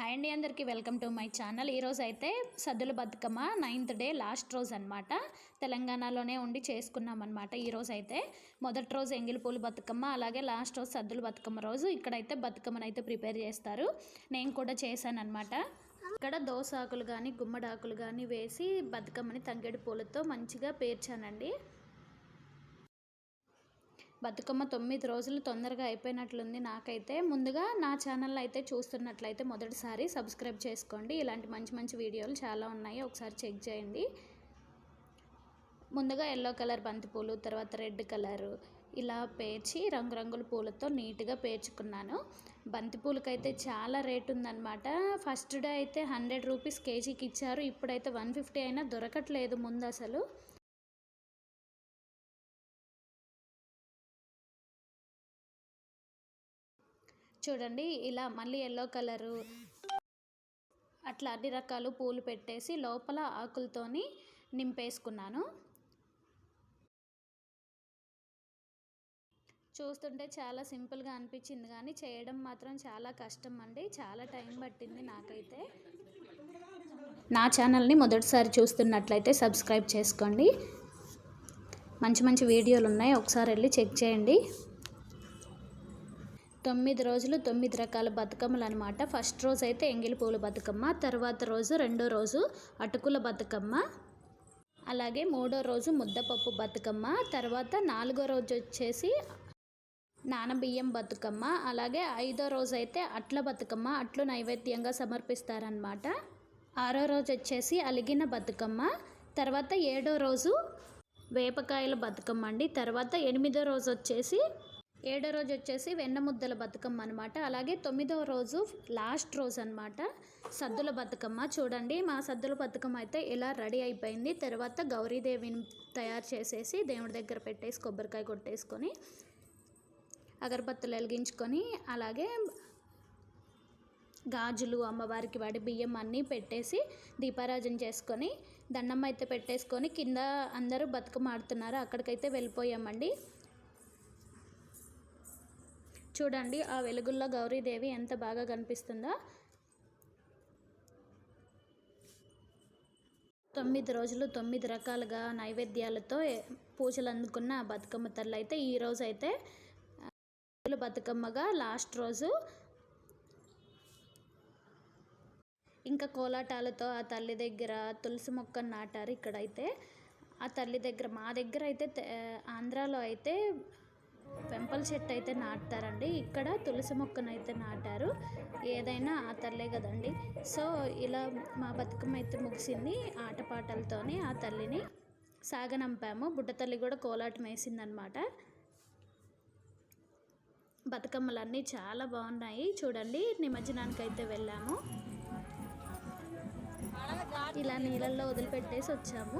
Hi అండి అందరికీ. Welcome to my channel. ఈరోజు అయితే సద్దుల బతుకమ్మ నైన్త్ డే లాస్ట్ రోజు అనమాట తెలంగాణలోనే ఉండి చేసుకున్నాం అనమాట ఈరోజు అయితే మొదటి రోజు ఎంగిలిపూలు బతుకమ్మ అలాగే లాస్ట్ రోజు సద్దుల బతుకమ్మ రోజు. ఇక్కడైతే బతుకమ్మను అయితే ప్రిపేర్ చేస్తారు. నేను కూడా చేశాను అనమాట ఇక్కడ దోసాకులు కానీ గుమ్మడాకులు కానీ వేసి బతుకమ్మని తంగేడి పూలతో మంచిగా పేర్చానండి. బతుకమ్మ తొమ్మిది రోజులు తొందరగా అయిపోయినట్లుంది నాకైతే. ముందుగా నా ఛానల్ అయితే చూస్తున్నట్లయితే మొదటిసారి సబ్స్క్రైబ్ చేసుకోండి. ఇలాంటి మంచి మంచి వీడియోలు చాలా ఉన్నాయి. ఒకసారి చెక్ చేయండి. ముందుగా ఎల్లో కలర్ బంతిపూలు తర్వాత రెడ్ కలరు ఇలా పేర్చి రంగురంగుల పూలతో నీట్గా పేర్చుకున్నాను. బంతిపూలకైతే చాలా రేట్ ఉందన్నమాట ఫస్ట్ డే అయితే హండ్రెడ్ రూపీస్ కేజీకి ఇచ్చారు ఇప్పుడైతే వన్ ఫిఫ్టీ అయినా దొరకట్లేదు ముందు అసలు చూడండి ఇలా మళ్ళీ ఎల్లో కలరు అట్లా అన్ని రకాలు పూలు పెట్టేసి లోపల ఆకులతోని నింపేసుకున్నాను. చూస్తుంటే చాలా సింపుల్గా అనిపించింది కానీ చేయడం మాత్రం చాలా కష్టం అండి. చాలా టైం పట్టింది నాకైతే. నా ఛానల్ని మొదటిసారి చూస్తున్నట్లయితే సబ్స్క్రైబ్ చేసుకోండి. మంచి మంచి వీడియోలు ఉన్నాయి. ఒకసారి వెళ్ళి చెక్ చేయండి. తొమ్మిది రోజులు తొమ్మిది రకాల బతుకమ్మలు అనమాట ఫస్ట్ రోజు అయితే ఎంగిలి పూల బతుకమ్మ తర్వాత రోజు రెండో రోజు అటుకుల బతుకమ్మ అలాగే మూడో రోజు ముద్దపప్పు బతుకమ్మ తర్వాత నాలుగో రోజు వచ్చేసి నానబియ్యం బతుకమ్మ అలాగే ఐదో రోజు అయితే అట్ల బతుకమ్మ అట్లు నైవేద్యంగా సమర్పిస్తారనమాట. ఆరో రోజు వచ్చేసి అలిగిన బతుకమ్మ తర్వాత ఏడో రోజు వేపకాయల బతుకమ్మ అండి తర్వాత ఎనిమిదో రోజు వచ్చేసి ఏడో రోజు వచ్చేసి వెన్న ముద్దల బతుకమ్మ అనమాట అలాగే తొమ్మిదవ రోజు లాస్ట్ రోజు అనమాట సద్దుల బతుకమ్మ. చూడండి మా సద్దుల బతుకమ్మ అయితే ఇలా రెడీ అయిపోయింది. తర్వాత గౌరీదేవిని తయారు చేసేసి దేవుడి దగ్గర పెట్టేసి కొబ్బరికాయ కొట్టేసుకొని అగరబత్తులు వెలిగించుకొని అలాగే గాజులు అమ్మవారికి వాడి బియ్యం అన్నీ పెట్టేసి దీపారాజన చేసుకొని దండం అయితే పెట్టేసుకొని కింద అందరూ బతుకమ్మ ఆడుతున్నారు. అక్కడికైతే వెళ్ళిపోయామండి. చూడండి ఆ వెలుగుల్లో గౌరీదేవి ఎంత బాగా కనిపిస్తుందో. తొమ్మిది రోజులు తొమ్మిది రకాలుగా నైవేద్యాలతో పూజలు అందుకున్న బతుకమ్మ తల్లి అయితే ఈరోజు అయితే బతుకమ్మగా లాస్ట్ రోజు. ఇంకా కోలాటాలతో ఆ తల్లి దగ్గర తులసి మొక్కను నాటారు ఇక్కడైతే. ఆ తల్లి దగ్గర మా దగ్గర అయితే ఆంధ్రాలో అయితే పెంపల్ చెట్టు అయితే నాటుతారండి. ఇక్కడ తులసి మొక్కను అయితే నాటారు. ఏదైనా ఆ తల్లే కదండి. సో ఇలా మా బతుకమ్మ అయితే ముగిసింది. ఆటపాటలతోని ఆ తల్లిని సాగనంపాము. బుడ్డ తల్లి కూడా కోలాటం వేసిందనమాట. బతుకమ్మలన్నీ చాలా బాగున్నాయి. చూడండి నిమజ్జనానికి అయితే వెళ్ళాము. ఇలా నీళ్ళల్లో వదిలిపెట్టేసి వచ్చాము.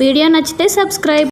వీడియో నచ్చితే సబ్స్క్రైబ్